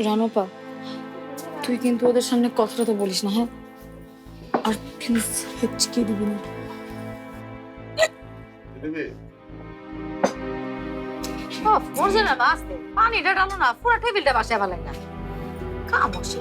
রানপা তুই কিন্তু ওদের সামনে কথাটা তো বলিস না হ্যাঁ? আর প্লিজ হেচকে দিবি না। পড়ছে না বাঁচতে পানিটা না পুরো টেবিলটা বাসায় ভালো না। কামড়ছে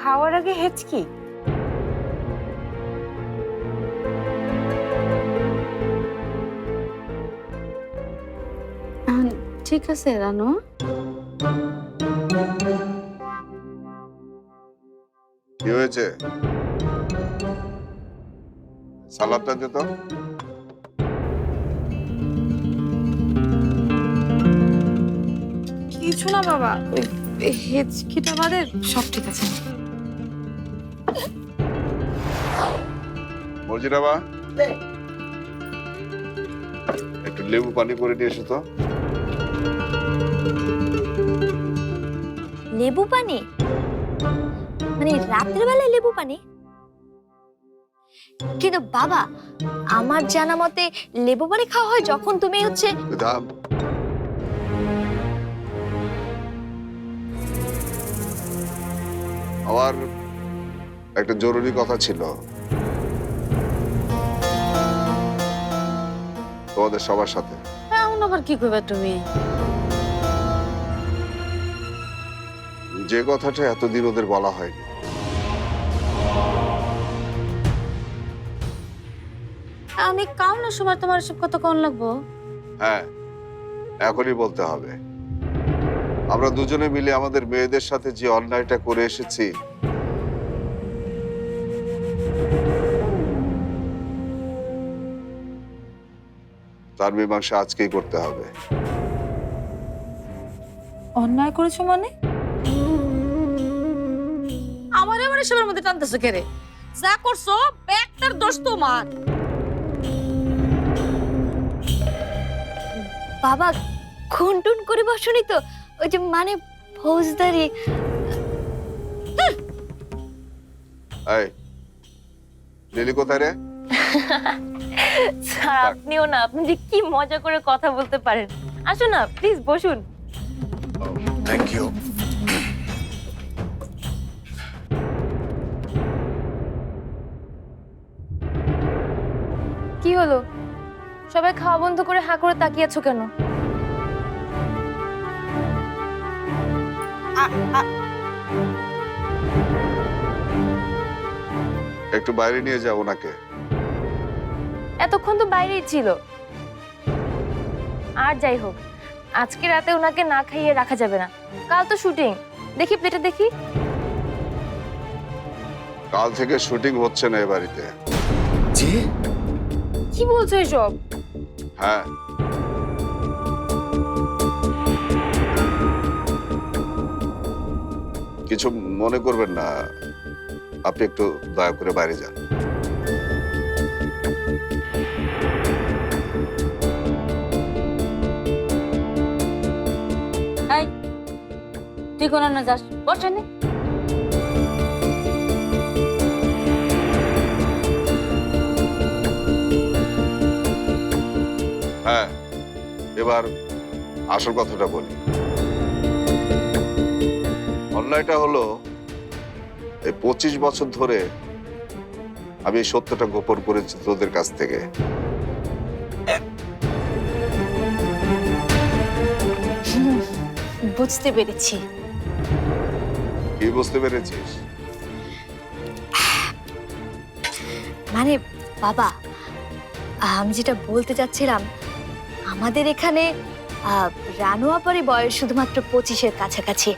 খাওয়ার আগে হেঁচকি। ঠিক আছে রানু। কি হয়েছে? সালাদটা দে তো। কিছু না বাবা ওই হেচকিটা বাদে সব ঠিক আছে। মর্জিনা বা একটু লেবু পানি করে নিয়ে এসো তো। লেবু পানি? মানে রাত্রে বেলায় লেবু পানি? কিন্তু বাবা আমার জানা মতে লেবু পানি খাওয়া হয় যখন তুমি হচ্ছে আমার একটা জরুরি কথা ছিল। তোমাদের সবার সাথে। এমন আবার কি করবে তুমি? যে কথাটা এতদিন ওদের বলা হয়নি। আমি কাউনের সময় তোমার সব কথা কোন লাগবো? হ্যাঁ এখনই বলতে হবে। আমরা দুজনে মিলে আমাদের মেয়েদের সাথে যে অন্যায়টা করে এসেছি তার মীমাংসা আজকেই করতে হবে। অন্যায় করেছ মানে? আমার এবার এসবের মধ্যে টানতেছে কেরে যা করছ ব্যাগটার দোষ তোমার। বাবা খুনটুন করে বসনি তো? ওই যে মানে ফৌজদারি। এই লিলি কোথায় রে? স্যার আপনিও না আপনি যে কি মজা করে কথা বলতে পারেন। আসুন না প্লিজ বসুন। থ্যাংক ইউ হলো? সবাই খাওয়া বন্ধ করে হাঁ করে তাকিয়েছো কেন? একটু বাইরে নিয়ে যাও ওনাকে। এতক্ষণ তো বাইরেই ছিল। আর যাই হোক আজকে রাতে ওনাকে না খাইয়ে রাখা যাবে না। কাল তো শুটিং। দেখি প্লেটে দেখি। কাল থেকে শুটিং হচ্ছে না এ বাড়িতে। কি বলছো এসব? হ্যাঁ। কিছু মনে করবেন না। আপনি একটু দয়া করে বাইরে যান। তুই কোন না যাস বসে হ্যাঁ এবার আসল কথাটা বলি। অন্যায়টা হলো এই পঁচিশ বছর ধরে আমি এই সত্যটা গোপন করেছি তোদের কাছ থেকে। বুঝতে পেরেছি। কি বুঝতে পেরেছিস? মানে বাবা আমি যেটা বলতে চাচ্ছিলাম আমাদের এখানে রানু বয়স শুধুমাত্র পঁচিশের কাছাকাছি।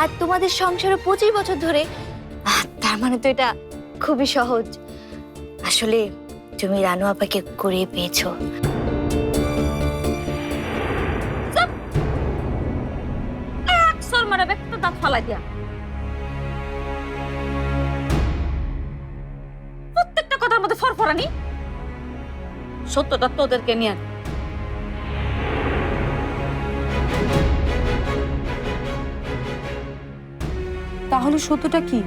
আর তোমাদের সংসারে পঁচিশ বছর ধরে তার মানে তো এটা খুবই সহজ। আসলে তুমি রানু আপাকে কুড়িয়ে পেয়েছ। প্রত্যেকটা কথার মধ্যে ফরফরানি। সত্যটা তোদেরকে নিয়ে তাহলে সত্যটা কি?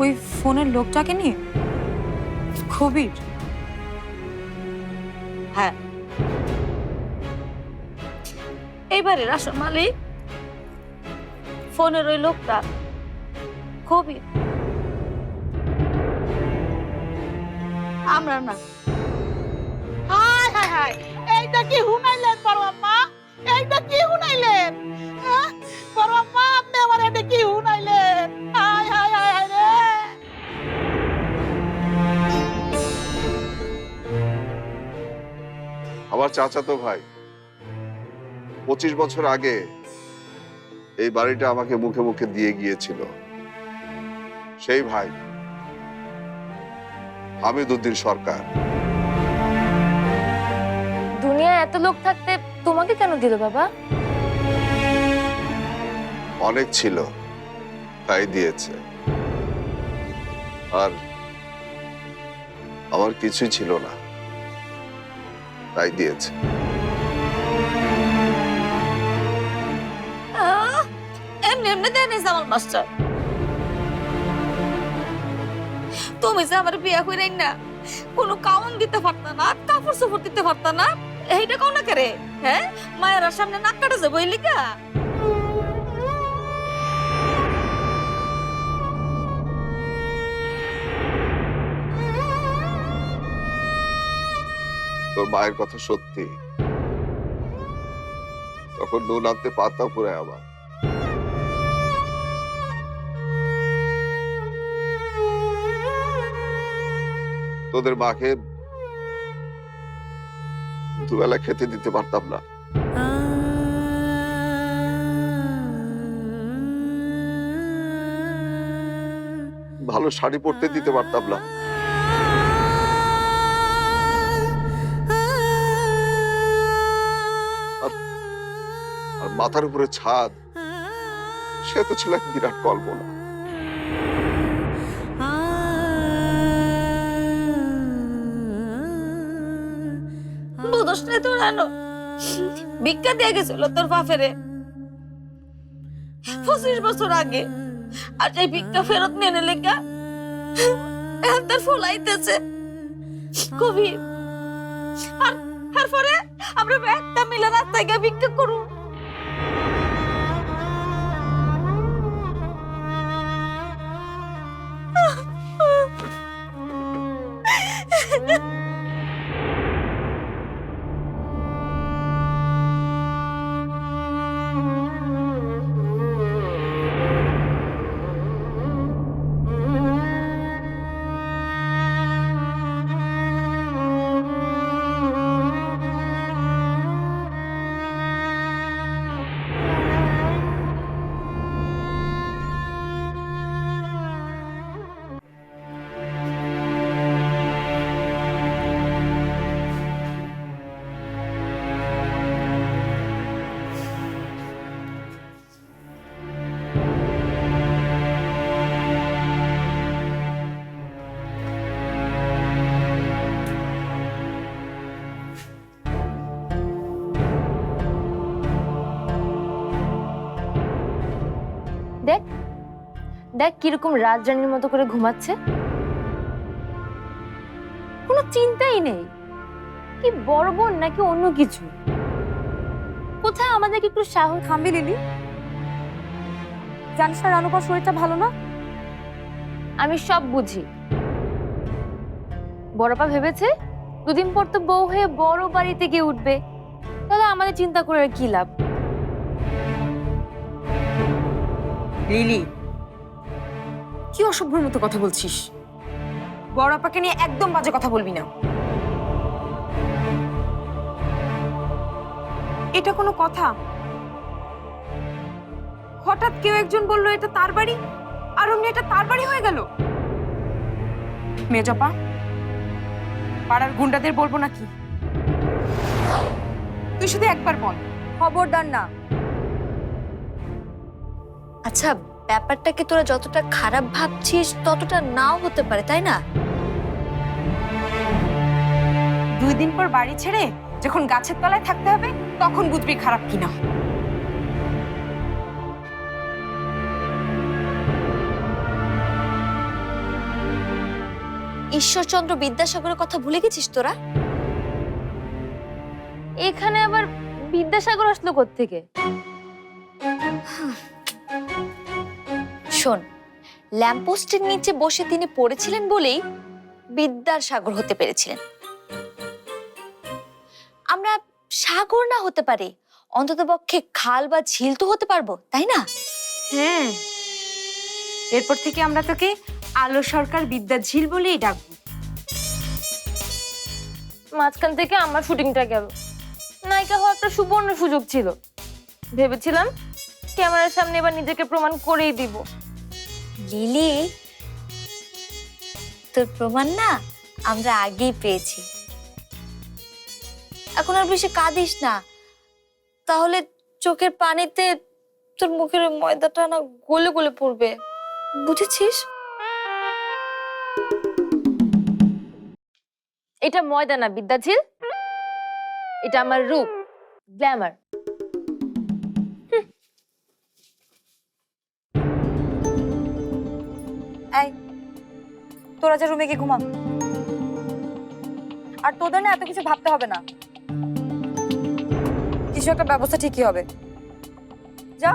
ওই ফোনের লোকটাকে নিয়ে? খবির হ্যাঁ। এইবারে রাসন মালিক। ফোনের ওই লোকটা খুবই আমরা না। হায় হায় হায়। এইটা কি হুনাইলেন বড় আম্মা এইটা হুনাইলেন হ্যাঁ? বড় আম্মা আপনি আমার এটা কি হুনাইলেন হায় হায় হায় হায় রে। আমার চাচাতো ভাই পঁচিশ বছর আগে এই বাড়িটা আমাকে মুখে মুখে দিয়ে গিয়েছিল। সেই ভাই হামিদুদ্দিন সরকার। দুনিয়ায় এত লোক থাকতে তোমাকে কেন দিল বাবা? অনেক ছিল, তাই দিয়েছে। আর আমার কিছুই ছিল না, তাই দিয়েছে। এমনি এমনি দেয় নাই আমার মাস্টার। তুমি যে আমার বিয়া করে না কোনো কাউন দিতে পারতা না কাপড় চোপড় দিতে পারতা না, এইটা কোন করে হ্যাঁ? মায়ের সামনে নাক কাটা যাব এই লিগা? তোর মায়ের কথা সত্যি। তখন নুন আনতে পাতা পুরে আমার। তোদের মাকে দুবেলা খেতে দিতে পারতাম না। ভালো শাড়ি পরতে দিতে পারতাম না। মাথার উপরে ছাদ, সে তো ছিল এক বিরাট কল্পনা। আনো ভিক্ষা দিয়ে গেছিল তোর বাপেরে। পঁচিশ বছর আগে, আর এই ভিক্ষা ফেরত নিলে গা এখন তার ফুলাইতেছে। কবি, আর তারপরে আমরা একটা মিলে রাস্তায় গিয়ে ভিক্ষা করুন। দেখ দেখ কীরকম রাজরানীর মতো করে ঘুমাচ্ছে। কোনো চিন্তাই নেই। কি বড় বোন নাকি অন্য কিছু? কোথায় আমাদেরকে একটু সাহস থামবি লিলি। জানিস না রানুপার শরীরটা ভালো না? আমি সব বুঝি। বড়পা ভেবেছে দুদিন পর তো বউ হয়ে বড় বাড়িতে গিয়ে উঠবে। তাহলে আমাদের চিন্তা করে কি লাভ? লিলি। কি অসভ্যর মতো কথা বলছিস? বড় আপাকে নিয়ে একদম বাজে কথা বলবি না। এটা কোনো কথা? হঠাৎ কেউ একজন বলল এটা তার বাড়ি? আর অমনি এটা তার বাড়ি হয়ে গেল। মেজপা পাড়ার গুন্ডাদের বলব নাকি? তুই শুধু একবার বল। খবরদার না। আচ্ছা ব্যাপারটাকে তোরা যতটা খারাপ ভাবছিস ততটা নাও হতে পারে তাই না? দুই দিন পর বাড়ি ছেড়ে যখন গাছের তলায় থাকতে হবে তখন বুঝবি খারাপ কিনা। ঈশ্বরচন্দ্র বিদ্যাসাগরের কথা ভুলে গেছিস তোরা? এখানে আবার বিদ্যাসাগর আসলো থেকে শোন ল্যাম্পপোস্টের নিচে বসে তিনি পড়েছিলেন বলেই বিদ্যার সাগর হতে পেরেছিলেন। আমরা সাগর না হতে পারে অন্ততপক্ষে খাল বা ঝিল তো হতে পারব তাই না? হ্যাঁ এরপর থেকে আমরা তোকে আলো সরকার বিদ্যা ঝিল বলেই ডাকবো। মাঝখান থেকে আমার শুটিংটা গেল। নায়িকা হওয়ার একটা সুবর্ণ সুযোগ ছিল। ভেবেছিলাম ক্যামেরার সামনে এবার নিজেকে প্রমাণ করেই দিব। লিলি, তোর প্রমাণ না আমরা আগেই পেয়েছি। এখন আর বেশি কাঁদিস না। তাহলে চোখের পানিতে তোর মুখের ময়দাটা না গলে গলে পড়বে। বুঝেছিস? এটা ময়দা না বিদ্যাঝিল। এটা আমার রূপ, গ্ল্যামার। তোরা যে রুমে গিয়ে ঘুমা আর তোদের না এত কিছু ভাবতে হবে না। কিছু একটা ব্যবস্থা ঠিকই হবে। যা।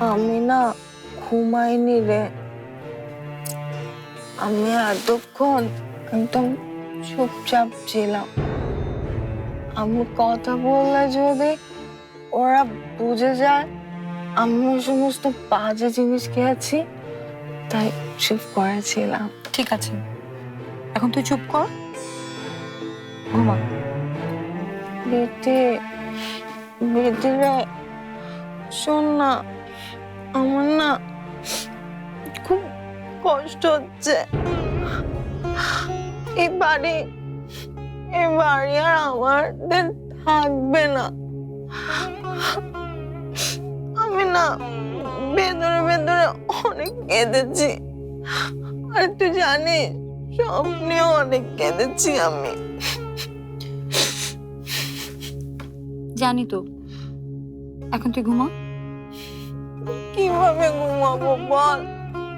আমি না ঘুমাইনি রে। আমি এতক্ষণ একদম চুপচাপ ছিলাম। আমি কথা বললে যদি ওরা বুঝে যায় আমি সমস্ত বাজে জিনিস খেয়েছি তাই চুপ করেছিলাম। ঠিক আছে। এখন তুই চুপ কর। ঘুমা। বেটি বেটি শোন না আমার না কষ্ট হচ্ছে। এই বাড়ি এই বাড়ি আর আমাদের থাকবে না। আমি না ভেতরে ভেতরে অনেক কেঁদেছি। আর তুই জানিস স্বপ্নেও অনেক কেঁদেছি আমি। জানি তো। এখন তুই ঘুমা? কীভাবে ঘুমাবো বল?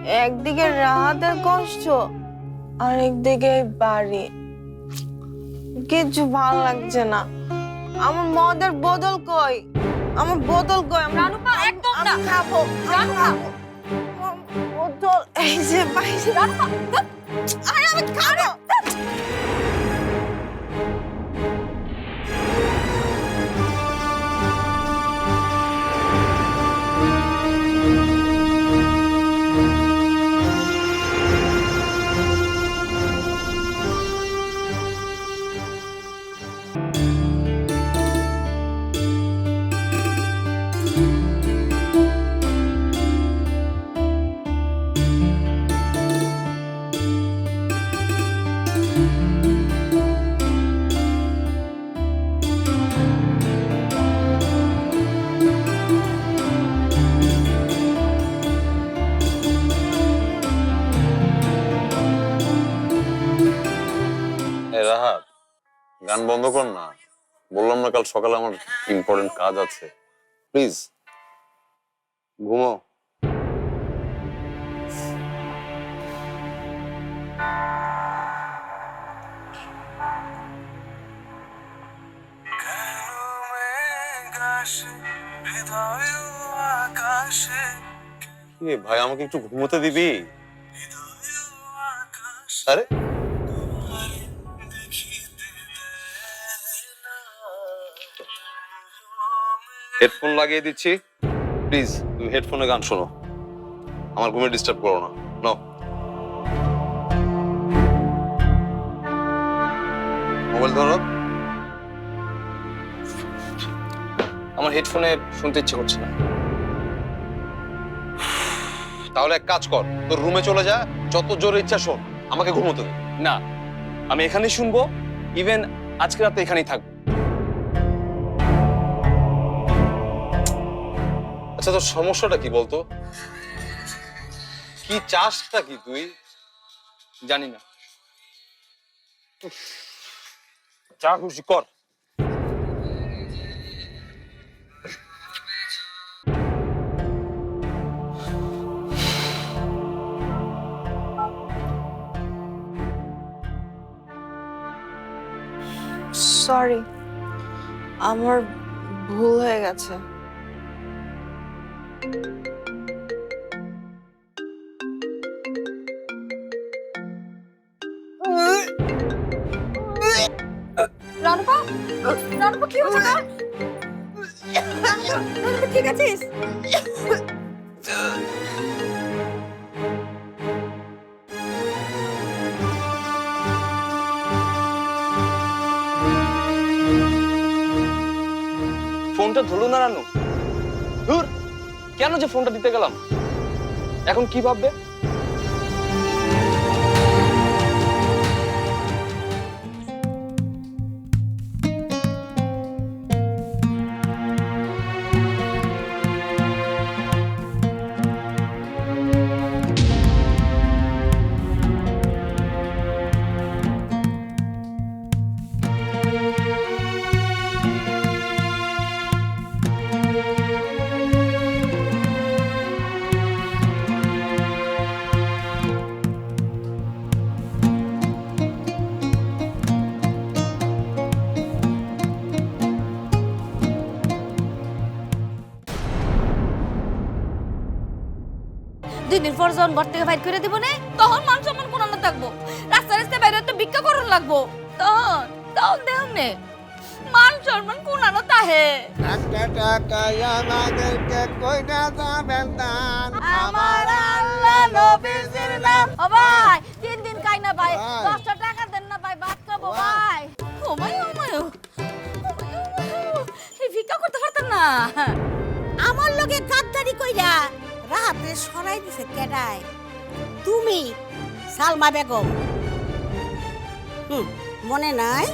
একদিকে রাহাতের কষ্ট আর একদিকে বাড়ি। কিছু ভালো লাগছে না। আমার মদের বদল কই? আমার বদল কই? আমার রানুকা একদম না। আমি খাব রানুপা। বদল বোতল এই যে বাইরে আরে আমি খাব। গান বন্ধ কর না। বললাম না কাল সকালে আমার ইম্পর্টেন্ট কাজ আছে। প্লিজ ঘুমো। ভাই, আমাকে একটু ঘুমোতে দিবি? আরে হেডফোন লাগিয়ে দিচ্ছি। প্লিজ, তুমি হেডফোনে গান শোনো। আমার ঘুমে ডিস্টার্ব করো না। নাও। মোবাইল ধরো। আমার হেডফোনে শুনতে ইচ্ছে করছে না। তাহলে এক কাজ কর, তোর রুমে চলে যা, যত জোরে ইচ্ছা শোন, আমাকে ঘুমোতে না, আমি এখানেই শুনব ইভেন আজকে রাতে এখানেই থাকব। আচ্ছা তোর সমস্যাটা কি বলতো? কি চাসটা কি তুই? জানি না। খুশি কর। সরি আমার ভুল হয়ে গেছে। রানুপা? রানুপা কি হচ্ছে? ঠিক আছিস? যে ফোনটা দিতে গেলাম? এখন কি ভাববে? পর যখন ঘর থেকে বাইর করে দিব না তখন মান সম্মান কোনো না থাকব। রাস্তা রাস্তায় বাইরে তো ভিক্ষা করুন লাগবো। তখন তখন দেহ নে মান সম্মান কোন আনো তাহে আমার আল্লাহ নবীজির নাম। ও ভাই তিন দিন খাই না ভাই দশটা টাকা দেন না ভাই ভাত খাব ভাই। ও ভাই ও ভাই। এই ভিক্ষা করতে পারতাম না। আমার লগে গাদ্দারি কইরা রাহাতে সরাই দিছে কেডায়। তুমি সালমা বেগম। হুম, মনে নাই?